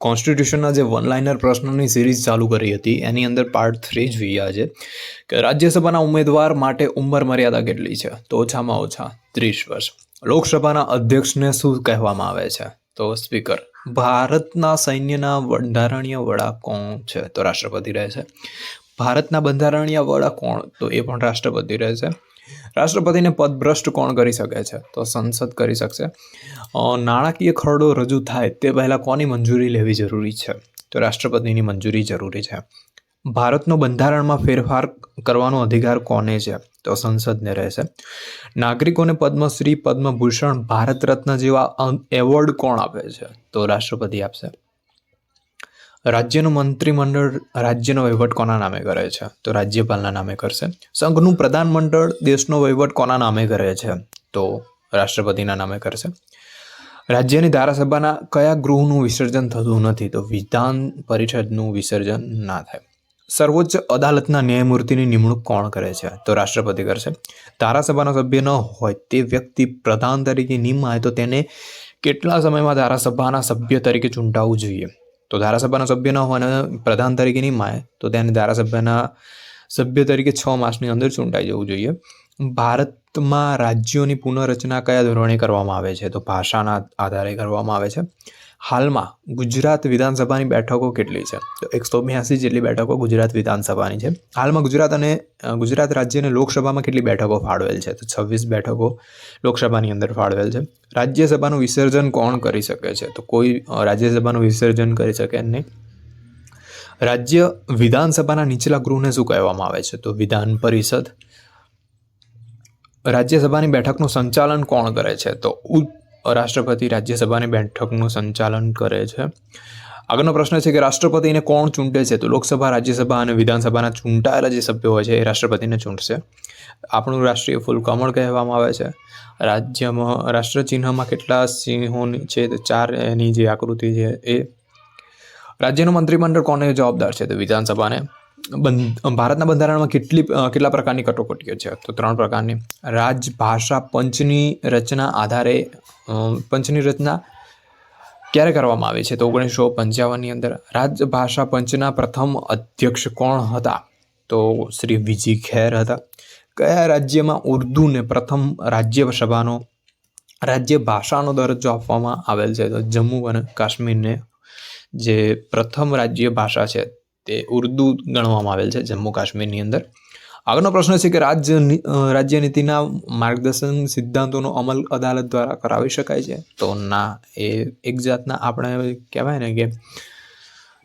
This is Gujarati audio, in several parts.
કોન્સ્ટિટ્યુશનના જે વન લાઇનર પ્રશ્નોની સિરીઝ ચાલુ કરી હતી, એની અંદર પાર્ટ થ્રી જોઈએ આજે કે રાજ્યસભાના ઉમેદવાર માટે ઉંમર મર્યાદા કેટલી છે? તો ઓછામાં ઓછા ત્રીસ વર્ષ. લોકસભાના અધ્યક્ષને શું કહેવામાં આવે છે? તો સ્પીકર, ભારતના સૈન્યના બંધારણીય વડા કોણ છે? તો રાષ્ટ્રપતિ રહે છે. ભારતના બંધારણીય વડા કોણ? તો એ પણ રાષ્ટ્રપતિ રહેશે રાષ્ટ્રપતિને પદભ્રષ્ટ કોણ કરી શકે છે? તો સંસદ કરી શકશે. નાણાકીય ખરડો રજૂ થાય તે પહેલાં કોની મંજૂરી લેવી જરૂરી છે? તો રાષ્ટ્રપતિની મંજૂરી જરૂરી છે. ભારતનો બંધારણમાં ફેરફાર કરવાનો અધિકાર કોને છે? તો સંસદને રહેશે. નાગરિકોને પદ્મશ્રી, પદ્મભૂષણ, ભારત રત્ન જેવા એવોર્ડ કોણ આપે છે? તો રાષ્ટ્રપતિ આપશે. રાજ્યનું મંત્રીમંડળ રાજ્યનો વહીવટ કોના નામે કરે છે? તો રાજ્યપાલના નામે કરશે. સંઘનું પ્રધાનમંડળ દેશનો વહીવટ કોના નામે કરે છે? તો રાષ્ટ્રપતિના નામે કરશે. રાજ્યની ધારાસભાના કયા ગૃહનું વિસર્જન થતું નથી? તો વિધાન પરિષદનું વિસર્જન ના થાય. સર્વોચ્ચ અદાલતના ન્યાયમૂર્તિની નિમણૂક કોણ કરે છે? તો રાષ્ટ્રપતિ કરશે. ધારાસભાનો સભ્ય ન હોય તે વ્યક્તિ પ્રધાન તરીકે નિમાય તો તેને કેટલા સમયમાં ધારાસભાના સભ્ય તરીકે ચૂંટાવવું જોઈએ? તો ધારાસભાના સભ્ય ન હોય અને પ્રધાન તરીકે નહીં માય. તો તેને ધારાસભ્યના સભ્ય તરીકે છ માસની અંદર ચૂંટાઈ જવું જોઈએ. ભારતમાં રાજ્યોની પુનઃરચના કયા ધોરણે કરવામાં આવે છે? તો ભાષાના આધારે કરવામાં આવે છે. હાલમાં ગુજરાત વિધાનસભાની બેઠકો કેટલી છે? તો એકસો બ્યાસી જેટલી બેઠકો ગુજરાત વિધાનસભાની છે. હાલમાં ગુજરાત અને ગુજરાત રાજ્યને લોકસભામાં કેટલી બેઠકો ફાળવેલ છે? તો છવ્વીસ બેઠકો લોકસભાની અંદર ફાળવેલ છે. રાજ્યસભાનું વિસર્જન કોણ કરી શકે છે? તો કોઈ રાજ્યસભાનું વિસર્જન કરી શકે નહીં. રાજ્ય વિધાનસભાના નીચલા ગૃહને શું કહેવામાં આવે છે? તો વિધાન પરિષદ. રાજ્યસભાની બેઠકનું સંચાલન કોણ કરે છે? તો રાષ્ટ્રપતિ રાજ્યસભાની બેઠકનું સંચાલન કરે છે. આગળનો પ્રશ્ન છે કે રાષ્ટ્રપતિને કોણ ચૂંટે છે? તો લોકસભા, રાજ્યસભા અને વિધાનસભાના ચૂંટાયેલા જે સભ્યો હોય છે, એ રાષ્ટ્રપતિને ચૂંટશે. આપણું રાષ્ટ્રીય ફૂલ કમળ કહેવામાં આવે છે. રાજ્યમાં, રાષ્ટ્રચિહ્નમાં કેટલા સિંહોની છે? ચાર એની જે આકૃતિ છે એ. રાજ્યનું મંત્રીમંડળ કોને જવાબદાર છે? તો વિધાનસભાને. ભારતના બંધારણમાં કેટલી કેટલા પ્રકારની કટોકટીઓ છે? તો ત્રણ પ્રકારની. રાજભાષા પંચની રચના આધારે પંચની રચના ક્યારે કરવામાં આવી છે? તો ઓગણીસો પંચાવનની અંદર રાજભાષા પંચના પ્રથમ અધ્યક્ષ કોણ હતા? તો શ્રી વિજી ખેર હતા. કયા રાજ્યમાં ઉર્દૂને પ્રથમ રાજ્યસભાનો રાજ્ય ભાષાનો દરજ્જો આપવામાં આવેલ છે? તો જમ્મુ અને કાશ્મીરને જે પ્રથમ રાજ્ય ભાષા છે તે ઉર્દૂ ગણવામાં આવેલ છે જમ્મુ કાશ્મીરની અંદર. આગળનો પ્રશ્ન છે કે રાજ્ય રાજ્ય નીતિના માર્ગદર્શન સિદ્ધાંતોનો અમલ અદાલત દ્વારા કરાવી શકાય છે? તો ના, એ એક જાતના આપણે કહેવાય ને કે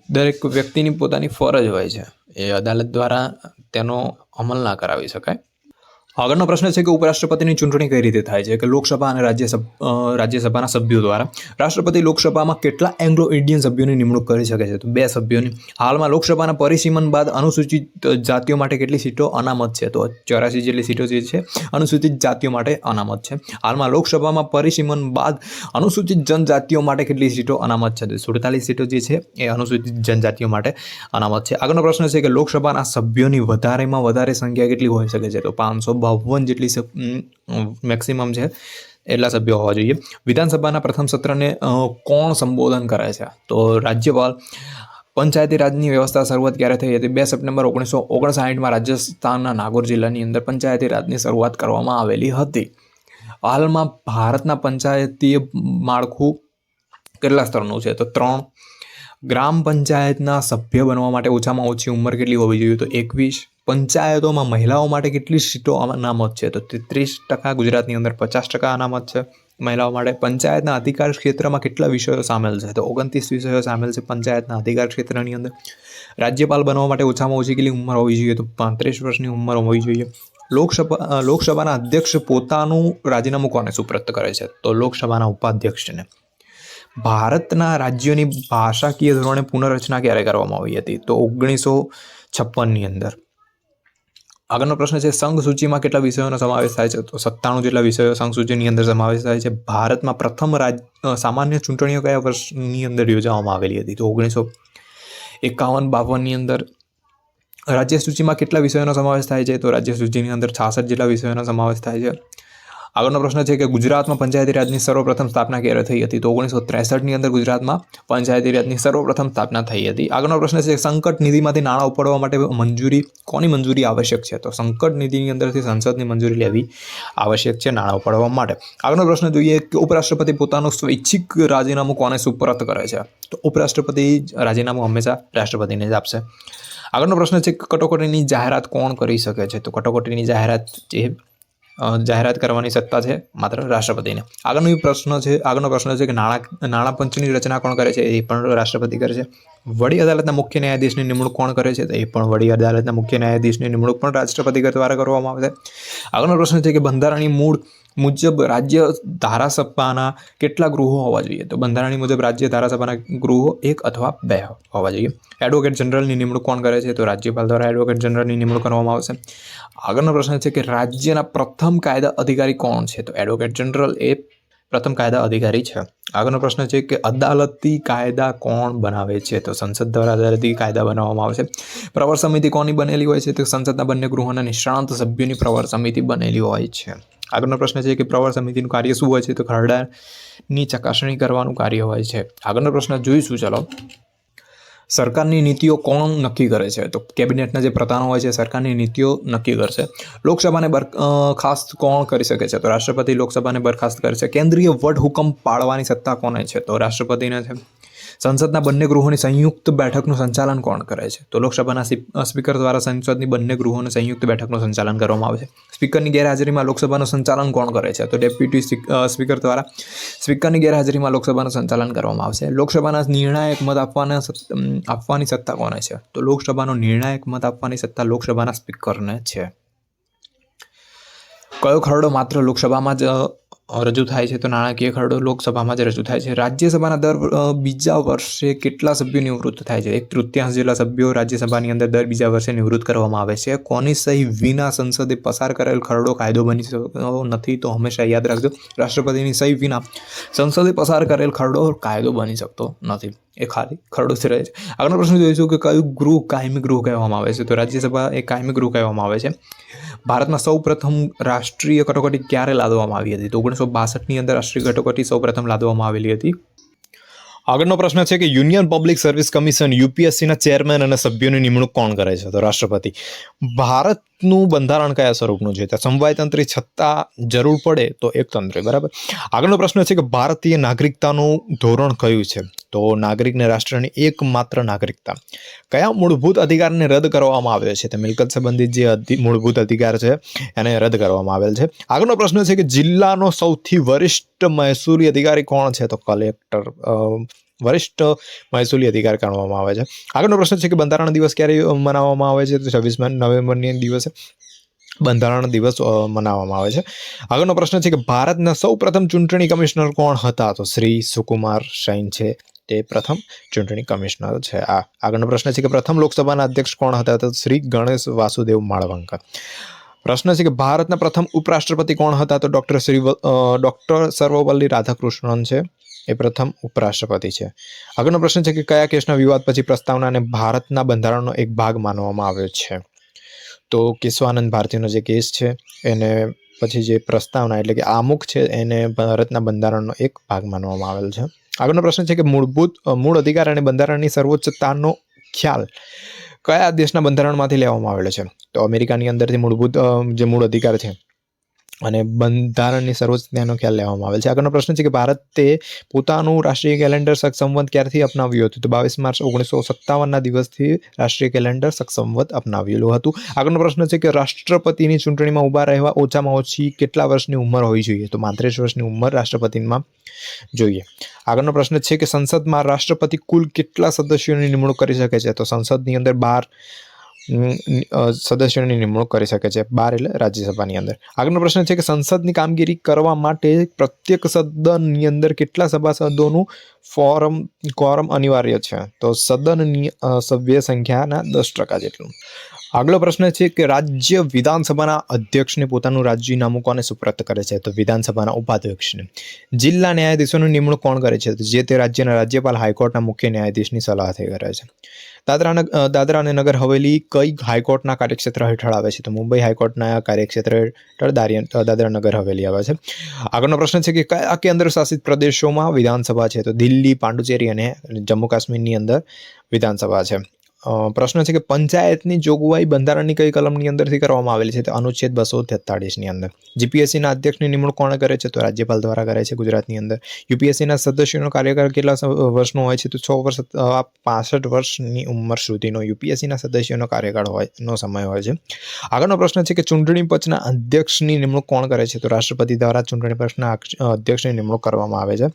દરેક વ્યક્તિની પોતાની ફરજ હોય છે. એ અદાલત દ્વારા તેનો અમલ ના કરાવી શકાય. આગળનો પ્રશ્ન છે કે ઉપરાષ્ટ્રપતિની ચૂંટણી કઈ રીતે થાય છે? કે લોકસભા અને રાજ્યસભા રાજ્યસભાના સભ્યો દ્વારા રાષ્ટ્રપતિ લોકસભામાં કેટલા એંગ્લો ઇન્ડિયન સભ્યોની નિમણૂક કરી શકે છે? તો બે સભ્યોની. હાલમાં લોકસભાના પરિસીમન બાદ અનુસૂચિત જાતિઓ માટે કેટલી સીટો અનામત છે? તો ચોરાસી જેટલી સીટો જે છે, અનુસૂચિત જાતિઓ માટે અનામત છે. હાલમાં લોકસભામાં પરિસીમન બાદ અનુસૂચિત જનજાતિઓ માટે કેટલી સીટો અનામત છે? તો સુડતાલીસ સીટો જે છે, એ અનુસૂચિત જનજાતિઓ માટે અનામત છે. આગળનો પ્રશ્ન છે કે લોકસભાના સભ્યોની વધારેમાં વધારે સંખ્યા કેટલી હોઈ શકે છે? તો પાંચસો બાવન જેટલી મેક્સિમમ છે, એટલા સભ્યો હોવા જોઈએ. વિધાનસભાના પ્રથમ સત્રને કોણ સંબોધન કરે છે? તો રાજ્યપાલ, પંચાયતી રાજની વ્યવસ્થા શરૂઆત ક્યારે થઈ હતી? બે સપ્ટેમ્બર ઓગણીસો ઓગણસાઠમાં રાજસ્થાનના નાગોર જિલ્લાની અંદર પંચાયતી રાજની શરૂઆત કરવામાં આવેલી હતી. હાલમાં ભારતના પંચાયતીય માળખું કેટલા સ્તરનું છે? તો ત્રણ. ગ્રામ પંચાયતના સભ્ય બનવા માટે ઓછામાં ઓછી ઉંમર કેટલી હોવી જોઈએ? તો એકવીસ. પંચાયતોમાં મહિલાઓ માટે કેટલી સીટો અનામત છે? તો તેત્રીસ ટકા ગુજરાતની અંદર, પચાસ ટકા અનામત છે. મહિલાઓ માટે પંચાયતના અધિકાર ક્ષેત્રમાં કેટલા વિષયો સામેલ છે? તો ઓગણત્રીસ વિષયો સામેલ છે પંચાયતના અધિકાર ક્ષેત્રની અંદર. રાજ્યપાલ બનવા માટે ઓછામાં ઓછી કેટલી ઉંમર હોવી જોઈએ? તો પાંત્રીસ વર્ષની ઉંમર હોવી જોઈએ. લોકસભા લોકસભાના અધ્યક્ષ પોતાનું રાજીનામું કોને સુપ્રત કરે છે? તો લોકસભાના ઉપાધ્યક્ષને. ભારતના રાજ્યોની ભાષાકીય ધોરણે પુનઃરચના ક્યારે કરવામાં આવી હતી? તો ઓગણીસો છપ્પનની અંદર. આગળનો પ્રશ્ન છે, સંઘ સૂચિમાં કેટલા વિષયોનો સમાવેશ થાય છે? તો સત્તાણું જેટલા વિષયો સંઘ સૂચિની અંદર સમાવેશ થાય છે. ભારતમાં પ્રથમ રાજ સામાન્ય ચૂંટણીઓ કયા વર્ષની અંદર યોજવામાં આવેલી હતી? તો ઓગણીસો એકાવન બાવનની અંદર રાજ્ય સૂચિમાં કેટલા વિષયોનો સમાવેશ થાય છે? તો રાજ્ય સૂચિની અંદર છાસઠ જેટલા વિષયોનો સમાવેશ થાય છે. આગળનો પ્રશ્ન છે કે ગુજરાતમાં પંચાયતી રાજની સર્વપ્રથમ સ્થાપના ક્યારે થઈ હતી? તો ઓગણીસો ત્રેસઠની અંદર ગુજરાતમાં પંચાયતી રાજની સર્વપ્રથમ સ્થાપના થઈ હતી. આગળનો પ્રશ્ન છે સંકટ નિધિમાંથી નાણાં ઉપાડવા માટે મંજૂરી, કોની મંજૂરી આવશ્યક છે? તો સંકટ નિધિની અંદરથી સંસદની મંજૂરી લેવી આવશ્યક છે નાણાં ઉપાડવા માટે. આગળનો પ્રશ્ન જોઈએ કે ઉપરાષ્ટ્રપતિ પોતાનું સ્વૈચ્છિક રાજીનામું કોને સુપરત કરે છે? તો ઉપરાષ્ટ્રપતિ રાજીનામું હંમેશા રાષ્ટ્રપતિને જ આપશે. આગળનો પ્રશ્ન છે કે કટોકટીની જાહેરાત કોણ કરી શકે છે? તો કટોકટીની જાહેરાત જે જાહેરાત કરવાની સત્તા છે માત્ર રાષ્ટ્રપતિને. આગળનો પ્રશ્ન છે, આગળનો પ્રશ્ન છે કે નાણાં નાણાં પંચની રચના કોણ કરે છે એ પણ રાષ્ટ્રપતિ કરે છે. વડી અદાલતના મુખ્ય ન્યાયાધીશની નિમણૂક કોણ કરે છે તો એ પણ વડી અદાલતના મુખ્ય ન્યાયાધીશની નિમણૂક પણ રાષ્ટ્રપતિ દ્વારા કરવામાં આવે છે. આગળનો પ્રશ્ન છે કે બંધારણની મૂળ મુજબ રાજ્ય ધારાસભાના કેટલા ગૃહો હોવા જોઈએ. તો બંધારણની મુજબ રાજ્ય ધારાસભાના ગૃહો એક અથવા બે હોવા જોઈએ. એડવોકેટ જનરલની નિમણૂક કોણ કરે છે? તો રાજ્યપાલ દ્વારા એડવોકેટ જનરલની નિમણૂક કરવામાં આવશે. આગળનો પ્રશ્ન છે કે રાજ્યના પ્રથમ કાયદા અધિકારી કોણ છે? તો એડવોકેટ જનરલ એ પ્રથમ કાયદા અધિકારી છે. આગળનો પ્રશ્ન છે કે અદાલતી કાયદા કોણ બનાવે છે? તો સંસદ દ્વારા અદાલતી કાયદા બનાવવામાં આવશે. પ્રવર સમિતિ કોની બનેલી હોય છે? તો સંસદના બંને ગૃહોના નિષ્ણાંત સભ્યોની પ્રવર સમિતિ બનેલી હોય છે. આગળનો પ્રશ્ન છે કે પ્રવર સમિતિનું કાર્ય શું હોય છે? તો ખરડાની ચકાસણી કરવાનું કાર્ય હોય છે. આગળનો પ્રશ્ન જોઈશું, ચલો. સરકારની નીતિઓ કોણ નક્કી કરે છે? તો કેબિનેટના જે પ્રધાનો હોય છે, સરકારની નીતિઓ નક્કી કરશે. લોકસભાને બરખાસ્ત કોણ કરી શકે છે? તો રાષ્ટ્રપતિ લોકસભાને બરખાસ્ત કરે છે. કેન્દ્રીય વટહુકમ પાળવાની સત્તા કોને છે? તો રાષ્ટ્રપતિને છે. સંસદના બંને ગૃહોની સંયુક્ત બેઠકનું સંચાલન કોણ કરે છે? તો લોકસભાના સ્પી- સ્પીકર દ્વારા સંસદની બંને ગૃહોની સંયુક્ત બેઠકનું સંચાલન કરવામાં આવે છે. સ્પીકરની ગેરહાજરીમાં લોકસભાનું સંચાલન કોણ કરે છે? તો ડેપ્યુટી સ્પીક- સ્પીકર દ્વારા સ્પીકરની ગેરહાજરીમાં લોકસભાનું સંચાલન કરવામાં આવશે. લોકસભાના નિર્ણાયક મત આપવાના આપવાની સત્તા કોને છે? તો લોકસભાનો નિર્ણાયક મત આપવાની સત્તા લોકસભાના સ્પીકરને છે. કયો ખરડો માત્ર લોકસભામાં જ રજૂ થાય છે તો નાણાકીય ખરડો લોકસભામાં જ રજૂ થાય છે. રાજ્યસભાના દર બીજા વર્ષે કેટલા સભ્યો નિવૃત્ત થાય છે? એક તૃતીયાંશ જેટલા સભ્યો રાજ્યસભાની અંદર દર બીજા વર્ષે નિવૃત્ત કરવામાં આવે છે. કોની સહી વિના સંસદે પસાર કરેલ ખરડો કાયદો બની શકતો નથી તો હંમેશા યાદ રાખજો. રાષ્ટ્રપતિની સહી વિના સંસદે પસાર કરેલ ખરડો કાયદો બની શકતો નથી. એ ખાલી ખરડો જ રહે છે. આગળનો પ્રશ્ન જોઈશું કે કયું ગૃહ કાયમી ગૃહ કહેવામાં આવે છે? તો રાજ્યસભા એ કાયમી ગૃહ કહેવામાં આવે છે. ભારતમાં સૌ પ્રથમ રાષ્ટ્રીય કટોકટી ક્યારે લાદવામાં આવી હતી? તો ઓગણીસો બાસઠની અંદર રાષ્ટ્રીય કટોકટી સૌ પ્રથમ લાદવામાં આવેલી હતી. આગળનો પ્રશ્ન છે કે યુનિયન પબ્લિક સર્વિસ કમિશન યુપીએસસીના ચેરમેન અને સભ્યોની નિમણૂક કોણ કરે છે? તો રાષ્ટ્રપતિ. ભારતનું બંધારણ કયા સ્વરૂપનું છે? ત્યાં સમવાયતંત્રી છતાં જરૂર પડે તો એકતંત્રી બરાબર? આગળનો પ્રશ્ન છે કે ભારતીય નાગરિકતાનું ધોરણ કયું છે? તો નાગરિકને રાષ્ટ્રની એકમાત્ર નાગરિકતા. કયા મૂળભૂત અધિકારને રદ કરવામાં આવ્યો છે? તે મિલકત સંબંધિત જે મૂળભૂત અધિકાર છે, એને રદ કરવામાં આવેલ છે. આગળનો પ્રશ્ન છે કે જિલ્લાનો સૌથી વરિષ્ઠ મહેસૂલી અધિકારી કોણ છે? તો કલેક્ટર વરિષ્ઠ મહેસૂલી અધિકાર ગણવામાં આવે છે. આગળનો પ્રશ્ન છે કે બંધારણ દિવસ ક્યારે મનાવવામાં આવે છે? તો છવ્વીસમાં નવેમ્બરની દિવસે બંધારણ દિવસ મનાવવામાં આવે છે. આગળનો પ્રશ્ન છે કે ભારતના સૌ પ્રથમ ચૂંટણી કમિશનર કોણ હતા? તો શ્રી સુકુમાર સૈન છે. તે પ્રથમ ચૂંટણી કમિશનર છે. આ આગળનો પ્રશ્ન છે કે પ્રથમ લોકસભાના અધ્યક્ષ કોણ હતા? તો શ્રી ગણેશ વાસુદેવ માળવંકર. પ્રશ્ન છે કે ભારતના પ્રથમ ઉપરાષ્ટ્રપતિ કોણ હતા? તો ડૉક્ટર શ્રી ડૉક્ટર સર્વપલ્લી રાધાકૃષ્ણન છે. એ પ્રથમ ઉપરાષ્ટ્રપતિ છે. આગળનો પ્રશ્ન છે કે કયા કેસના વિવાદ પછી પ્રસ્તાવનાને ભારતના બંધારણનો એક ભાગ માનવામાં આવ્યો છે? તો કેશવાનંદ ભારતીનો જે કેસ છે, એને પછી જે પ્રસ્તાવના એટલે કે આમુખ છે, એને ભારતના બંધારણનો એક ભાગ માનવામાં આવેલ છે. આગળનો પ્રશ્ન છે કે મૂળભૂત મૂળ અધિકાર અને બંધારણની સર્વોચ્ચતાનો ખ્યાલ કયા દેશના બંધારણમાંથી લેવામાં આવેલો છે? તો અમેરિકાની અંદરથી મૂળભૂત જે મૂળ અધિકાર છે અને બંધારણની સર્વોચ્ચતાનો ખ્યાલ લેવામાં આવેલ છે. આગળનો પ્રશ્ન છે કે ભારતે પોતાનું રાષ્ટ્રીય કેલેન્ડર સખ સંવત ક્યારથી અપનાવ્યું હતું? તો બાવીસ માર્ચ ઓગણીસો સત્તાવનના દિવસથી રાષ્ટ્રીય કેલેન્ડર સખ સંવત અપનાવેલું હતું. આગળનો પ્રશ્ન છે કે રાષ્ટ્રપતિની ચૂંટણીમાં ઊભા રહેવા ઓછામાં ઓછી કેટલા વર્ષની ઉંમર હોવી જોઈએ? તો પાંત્રીસ વર્ષની ઉંમર રાષ્ટ્રપતિમાં જોઈએ. આગળનો પ્રશ્ન છે કે સંસદમાં રાષ્ટ્રપતિ કુલ કેટલા સદસ્યોની નિમણૂક કરી શકે છે? તો સંસદની અંદર બાર સદસ્યોની નિમણૂક કરી શકે છે બાર એટલે રાજ્યસભાની અંદર. આગળનો પ્રશ્ન છે કે સંસદની કામગીરી કરવા માટે પ્રત્યેક સદનની અંદર કેટલા સભાસદોનું ફોરમ કોરમ અનિવાર્ય છે? તો સદનની સભ્ય સંખ્યાના દસ ટકા જેટલું. આગલો પ્રશ્ન છે કે રાજ્ય વિધાનસભાના અધ્યક્ષને પોતાનું રાજીનામું કોને સુપ્રત કરે છે? તો વિધાનસભાના ઉપાધ્યક્ષને. જિલ્લા ન્યાયાધીશોની નિમણૂક કોણ કરે છે? જે તે રાજ્યના રાજ્યપાલ, હાઈકોર્ટના મુખ્ય ન્યાયાધીશની સલાહથી કરે છે. દાદરા દાદરા અને નગર હવેલી કઈ હાઈકોર્ટના કાર્યક્ષેત્ર હેઠળ આવે છે? તો મુંબઈ હાઈકોર્ટના કાર્યક્ષેત્ર હેઠળ દાદરા નગર હવેલી આવે છે. આગળનો પ્રશ્ન છે કે કયા કેન્દ્ર શાસિત પ્રદેશોમાં વિધાનસભા છે? તો દિલ્હી, પાંડુચેરી અને જમ્મુ કાશ્મીરની અંદર વિધાનસભા છે. પ્રશ્ન છે કે પંચાયતની જોગવાઈ બંધારણની કઈ કલમની અંદરથી કરવામાં આવેલી છે? અનુચ્છેદ બસો તેતાળીસની અંદર. જીપીએસસીના અધ્યક્ષની નિમણૂક કોણ કરે છે? તો રાજ્યપાલ દ્વારા કરે છે ગુજરાતની અંદર. યુપીએસસીના સદસ્યોનો કાર્યકાળ કેટલા વર્ષનો હોય છે? તો છ વર્ષ પાસઠ વર્ષની ઉંમર સુધીનો યુપીએસસીના સદસ્યોનો કાર્યકાળ હોય, નો સમય હોય છે. આગળનો પ્રશ્ન છે કે ચૂંટણી પંચના અધ્યક્ષની નિમણૂક કોણ કરે છે? તો રાષ્ટ્રપતિ દ્વારા ચૂંટણી પંચના અધ્યક્ષની નિમણૂક કરવામાં આવે છે.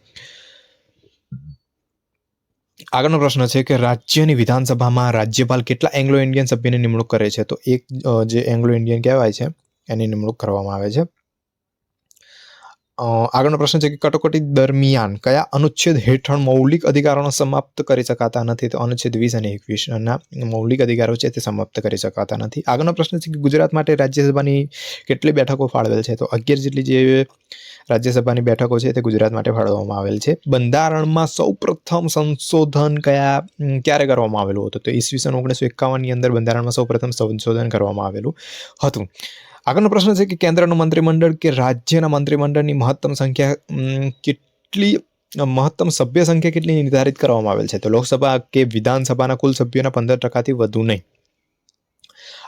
આગળનો પ્રશ્ન છે કે રાજ્યની વિધાનસભામાં રાજ્યપાલ કેટલા એંગ્લો ઇન્ડિયન સભ્યની નિમણૂક કરે છે? તો એક જે એંગ્લો ઇન્ડિયન કહેવાય છે, એની નિમણૂક કરવામાં આવે છે. આગળનો પ્રશ્ન છે કે કટોકટી દરમિયાન કયા અનુચ્છેદ હેઠળ મૌલિક અધિકારોનો સમાપ્ત કરી શકાતા નથી? તો અનુચ્છેદ વીસ અને એકવીસના મૌલિક અધિકારો છે તે સમાપ્ત કરી શકાતા નથી. આગળનો પ્રશ્ન છે કે ગુજરાત માટે રાજ્યસભાની કેટલી બેઠકો ફાળવેલ છે? તો અગિયાર જેટલી જે રાજ્યસભાની બેઠકો છે તે ગુજરાત માટે ફાળવવામાં આવેલ છે. બંધારણમાં સૌપ્રથમ સંશોધન કયા ક્યારે કરવામાં આવેલું હતું? તો ઈસવીસન ઓગણીસો એકાવનની અંદર બંધારણમાં સૌપ્રથમ સંશોધન કરવામાં આવેલું હતું. આગળનો પ્રશ્ન છે કે કેન્દ્રનું મંત્રીમંડળ કે રાજ્યના મંત્રીમંડળની મહત્તમ સંખ્યા કેટલી, મહત્તમ સભ્ય સંખ્યા કેટલી નિર્ધારિત કરવામાં આવેલ છે? તો લોકસભા કે વિધાનસભાના કુલ સભ્યોના પંદર ટકાથી વધુ નહીં.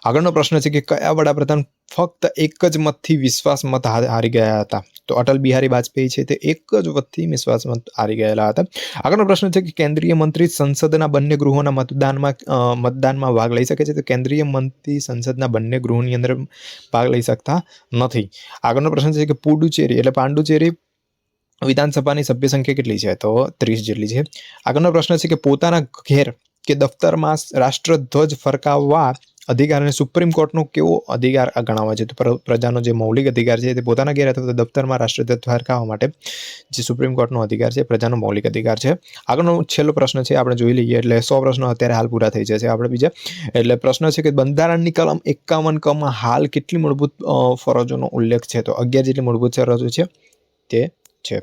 આગળનો પ્રશ્ન છે કે કયા વડાપ્રધાન ફક્ત એક જ મતથી વિશ્વાસ મત હારી ગયા હતા? તો અટલ બિહારી વાજપેયી છે તે એક જ મતથી વિશ્વાસ મત હારી ગયેલા હતા. આગળનો પ્રશ્ન છે કે કેન્દ્રીય મંત્રી સંસદના બંને ગૃહોના મતદાનમાં મતદાનમાં ભાગ લઈ શકે છે? તો કેન્દ્રીય મંત્રી સંસદના બંને ગૃહોની અંદર ભાગ લઈ શકતા નથી. આગળનો પ્રશ્ન છે કે પુડુચેરી એટલે પાંડુચેરી વિધાનસભાની સભ્ય સંખ્યા કેટલી છે? તો ત્રીસ જેટલી છે. આગળનો પ્રશ્ન છે કે પોતાના ઘેર કે દફતરમાં રાષ્ટ્રધ્વજ ફરકાવવા અધિકારને સુપ્રીમ કોર્ટનો કેવો અધિકાર ગણાવે છે? તો પ્રજાનો જે મૌલિક અધિકાર છે તે પોતાના ઘેર અથવા દફતરમાં રાષ્ટ્રધ્વજ ફરકાવવા માટે જે સુપ્રીમ કોર્ટનો અધિકાર છે પ્રજાનો મૌલિક અધિકાર છે. આગળનો છેલ્લો પ્રશ્ન છે, આપણે જોઈ લઈએ એટલે સો પ્રશ્નો અત્યારે હાલ પૂરા થઈ જશે આપણે બીજા. એટલે પ્રશ્ન છે કે બંધારણની કલમ એકાવન કમાં હાલ કેટલી મૂળભૂત ફરજોનો ઉલ્લેખ છે? તો અગિયાર જેટલી મૂળભૂત ફરજો છે તે છે.